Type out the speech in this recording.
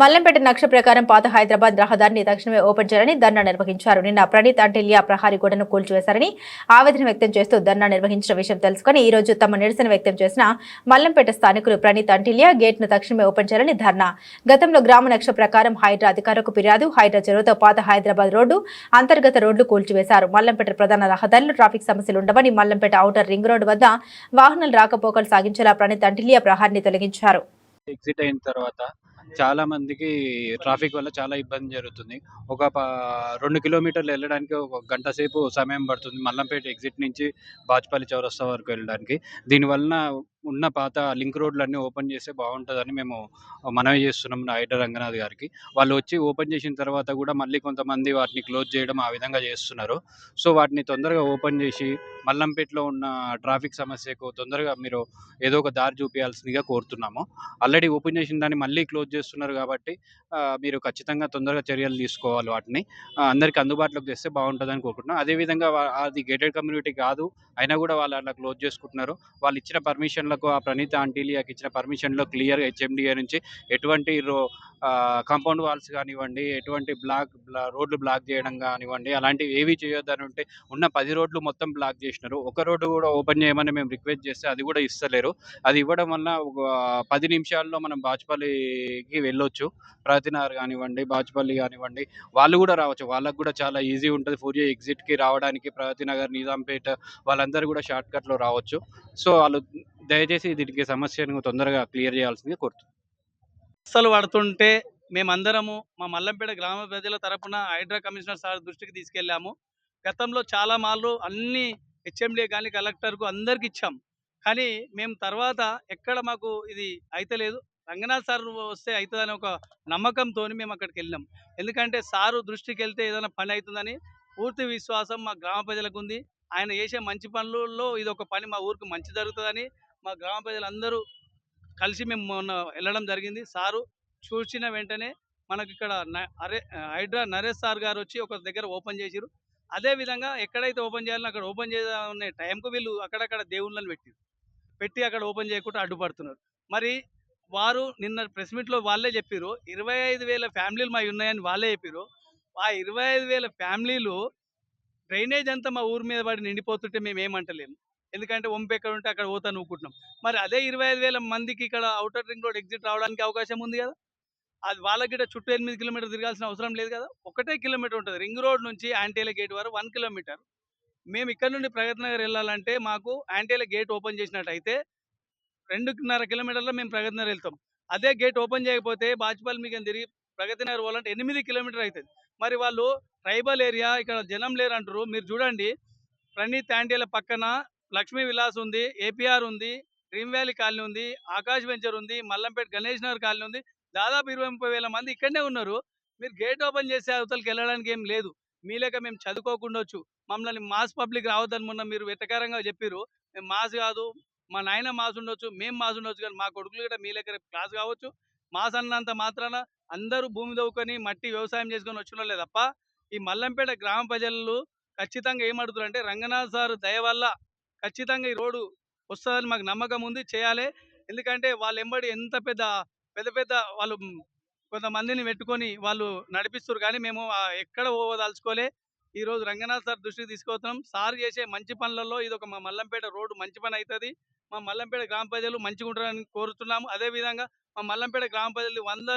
మల్లంపేట నక్ష ప్రకారం పాత హైదరాబాద్ రహదారిని తక్షణమే ఓపెన్ చేయాలని ధర్నా నిర్వహించారు. నిన్న ప్రణీత్ అంటెలియా ప్రహారీ గోడను కూల్చివేశారని ఆవేదన వ్యక్తం చేస్తూ ధర్నా నిర్వహించిన విషయం తెలుసుకుని ఈ రోజు తమ నిరసన వ్యక్తం చేసిన మల్లంపేట స్థానికులు ప్రణీత్ అంటిలియా గేట్ను తక్షణమే ఓపెన్ చేయాలని ధర్నా. గతంలో గ్రామ నక్ష ప్రకారం హైడ్రా అధికారులకు ఫిర్యాదు హైడ్రా చెరువుతో పాత హైదరాబాద్ రోడ్డు అంతర్గత రోడ్లు కూల్చివేశారు. మల్లంపేట ప్రధాన రహదారిలో ట్రాఫిక్ సమస్యలు ఉండవని మల్లంపేట ఔటర్ రింగ్ రోడ్డు వద్ద వాహనాలు రాకపోకలు సాగించేలా ప్రణీత్ అంటిలియా ప్రహారిని తొలగించారు. ఎగ్జిట్ అయిన తర్వాత చాలా మందికి ట్రాఫిక్ వల్ల చాలా ఇబ్బంది జరుగుతుంది. ఒక రెండు కిలోమీటర్లు వెళ్ళడానికి ఒక గంట సేపు సమయం పడుతుంది మల్లంపేట ఎగ్జిట్ నుంచి బాజ్పల్లి చౌరస్తా వరకు వెళ్ళడానికి. దీనివలన ఉన్న పాత లింక్ రోడ్లన్నీ ఓపెన్ చేస్తే బాగుంటుందని మేము మనవి చేస్తున్నాం ఐటర్ రంగనాథ్ గారికి. వాళ్ళు వచ్చి ఓపెన్ చేసిన తర్వాత కూడా మళ్ళీ కొంతమంది వాటిని క్లోజ్ చేయడం ఆ విధంగా చేస్తున్నారు. సో వాటిని తొందరగా ఓపెన్ చేసి మల్లంపేటలో ఉన్న ట్రాఫిక్ సమస్యకు తొందరగా మీరు ఏదో ఒక దారి చూపించాల్సిందిగా కోరుతున్నాము. ఆల్రెడీ ఓపెన్ చేసిన దాన్ని మళ్ళీ క్లోజ్ చేస్తున్నారు కాబట్టి మీరు ఖచ్చితంగా తొందరగా చర్యలు తీసుకోవాలి వాటిని. అందరికీ అందుబాటులోకి తెస్తే బాగుంటుందని కోరుకుంటున్నాం. అదేవిధంగా అది గేటెడ్ కమ్యూనిటీ కాదు అయినా కూడా వాళ్ళు అలా క్లోజ్ చేసుకుంటున్నారు. వాళ్ళు ఇచ్చిన పర్మిషన్లకు ఆ ప్రణీత ఆంటీలియాకి ఇచ్చిన పర్మిషన్లో క్లియర్గా హెచ్ఎండిఏ నుంచి ఎటువంటి రో కాంపౌండ్ వాల్స్ కానివ్వండి ఎటువంటి బ్లాక్ రోడ్లు బ్లాక్ చేయడం కానివ్వండి అలాంటివి ఏవి చేయొద్దని ఉంటే ఉన్న పది రోడ్లు మొత్తం బ్లాక్ చేసినారు. ఒక రోడ్డు కూడా ఓపెన్ చేయమని మేము రిక్వెస్ట్ చేస్తే అది కూడా ఇస్తలేరు. అది ఇవ్వడం వల్ల ఒక పది నిమిషాల్లో మనం బాచుపల్లికి వెళ్ళొచ్చు. ప్రతినార్ కానివ్వండి బాచుపల్లి కానివ్వండి వాళ్ళు కూడా రావచ్చు. వాళ్ళకు కూడా చాలా ఈజీ ఉంటుంది. ఫోర్ ఎగ్జిట్కి రావడానికి ప్రగతినగర్ నిజాంపేట వాళ్ళందరూ కూడా షార్ట్కట్లో రావచ్చు. సో వాళ్ళు దయచేసి దీనికి సమస్యను తొందరగా క్లియర్ చేయాల్సిందిగా కోరుతున్నాను అస్సలు పడుతుంటే మేమందరము మా మల్లంపేట గ్రామ ప్రజల తరపున హైడ్రా కమిషనర్ సార్ దృష్టికి తీసుకెళ్ళాము. గతంలో చాలా మార్లు అన్ని హెచ్ఎండిఏ కానీ కలెక్టర్కు అందరికి ఇచ్చాం. కానీ మేము తర్వాత ఎక్కడ మాకు ఇది అయితలేదు. రంగనాథ్ సార్ వస్తే అవుతుందని ఒక నమ్మకంతో మేము అక్కడికి వెళ్ళాం. ఎందుకంటే సారు దృష్టికి వెళ్తే ఏదైనా పని అవుతుందని పూర్తి విశ్వాసం మా గ్రామ ప్రజలకు ఉంది. ఆయన చేసే మంచి పనులలో ఇది ఒక పని మా ఊరికి మంచి జరుగుతుందని మా గ్రామ ప్రజలందరూ కలిసి మేము మొన్న వెళ్ళడం జరిగింది. సారు చూసిన వెంటనే మనకి ఇక్కడ అరే హైడ్రా నరేష్ సార్ గారు వచ్చి ఒక దగ్గర ఓపెన్ చేసిరు అదే విధంగా ఎక్కడైతే ఓపెన్ చేయాలో అక్కడ ఓపెన్ చేయాలనే టైంకు వీళ్ళు అక్కడక్కడ దేవుళ్ళని పెట్టిరు పెట్టి అక్కడ ఓపెన్ చేయకుండా అడ్డుపడుతున్నారు. మరి వారు నిన్న ప్రెస్ మీట్లో వాళ్ళే చెప్పారు ఇరవై ఐదు వేల ఫ్యామిలీలు మా ఉన్నాయని వాళ్ళే చెప్పారు ఆ ఇరవై ఐదు వేల ఫ్యామిలీలు డ్రైనేజ్ అంతా మా ఊరి మీద పడి నిండిపోతుంటే మేము ఏమంటలేము ఎందుకంటే వంపు ఎక్కడ ఉంటే అక్కడ పోతా నువ్వుకుంటున్నాం మరి అదే ఇరవై ఐదు వేల మందికి ఇక్కడ అవుటర్ రింగ్ రోడ్ ఎగ్జిట్ రావడానికి అవకాశం ఉంది కదా? అది వాళ్ళకి గిట్ట చుట్టూ ఎనిమిది కిలోమీటర్ తిరగాల్సిన అవసరం లేదు కదా? ఒకటే కిలోమీటర్ ఉంటుంది. రింగ్ రోడ్ నుంచి యాంటీల గేట్ వరకు వన్ కిలోమీటర్. మేము ఇక్కడ నుండి ప్రగతి నగర్ వెళ్ళాలంటే మాకు యాంటీల గేట్ ఓపెన్ చేసినట్టయితే రెండున్నర కిలోమీటర్లో మేము ప్రగతి నగర్ వెళ్తాం. అదే గేట్ ఓపెన్ చేయకపోతే బాజ్పల్లి మీకు తిరిగి ప్రగతి నగర్ పోవాలంటే ఎనిమిది కిలోమీటర్ అవుతుంది. మరి వాళ్ళు ట్రైబల్ ఏరియా ఇక్కడ జనం లేరు అంటారు మీరు చూడండి ప్రణీత్ యాంటీల పక్కన లక్ష్మీ విలాస్ ఉంది ఏపీఆర్ ఉంది డ్రీమ్ వ్యాలీ కాలనీ ఉంది ఆకాశ్ వెంచర్ ఉంది మల్లంపేట గణేష్ నగర్ కాలనీ ఉంది. దాదాపు ఇరవై ముప్పై వేల మంది ఇక్కడనే ఉన్నారు. మీరు గేట్ ఓపెన్ చేసే అవతలకి వెళ్ళడానికి ఏం లేదు. మీ లెక్క మేము చదువుకోకుండా వచ్చు. మమ్మల్ని మాస్ పబ్లిక్ రావద్దని మొన్న మీరు వెటకారంగా చెప్పారు మేము మాస్ కాదు మా నాయన మాస్ ఉండొచ్చు మేము మాస్ ఉండొచ్చు కానీ మా కొడుకులు కూడా మీ దగ్గర క్లాస్ కావచ్చు. మాస్ అన్నంత మాత్రాన అందరూ భూమి దవ్వుకొని మట్టి వ్యవసాయం చేసుకొని వచ్చిన లేదు తప్ప ఈ మల్లంపేట గ్రామ ప్రజలు ఖచ్చితంగా ఏమడుగుతారు అంటే రంగనాథ్ సార్ దయ వల్ల ఖచ్చితంగా ఈ రోడ్డు వస్తుందని మాకు నమ్మకం ఉంది చేయాలి. ఎందుకంటే వాళ్ళు ఎంబడి ఎంత పెద్ద పెద్ద పెద్ద వాళ్ళు కొంతమందిని పెట్టుకొని వాళ్ళు నడిపిస్తారు కానీ మేము ఎక్కడ పోవదలుచుకోలే. ఈ రోజు రంగనాథ్ సార్ దృష్టికి తీసుకొస్తున్నాం. సార్ చేసే మంచి పనులలో ఇది ఒక మా మల్లంపేట రోడ్డు మంచి పని అవుతుంది మా మల్లంపేట గ్రామ ప్రజలు మంచిగా ఉంటారని కోరుతున్నాము. అదేవిధంగా మా మల్లంపేట గ్రామ ప్రజలు వంద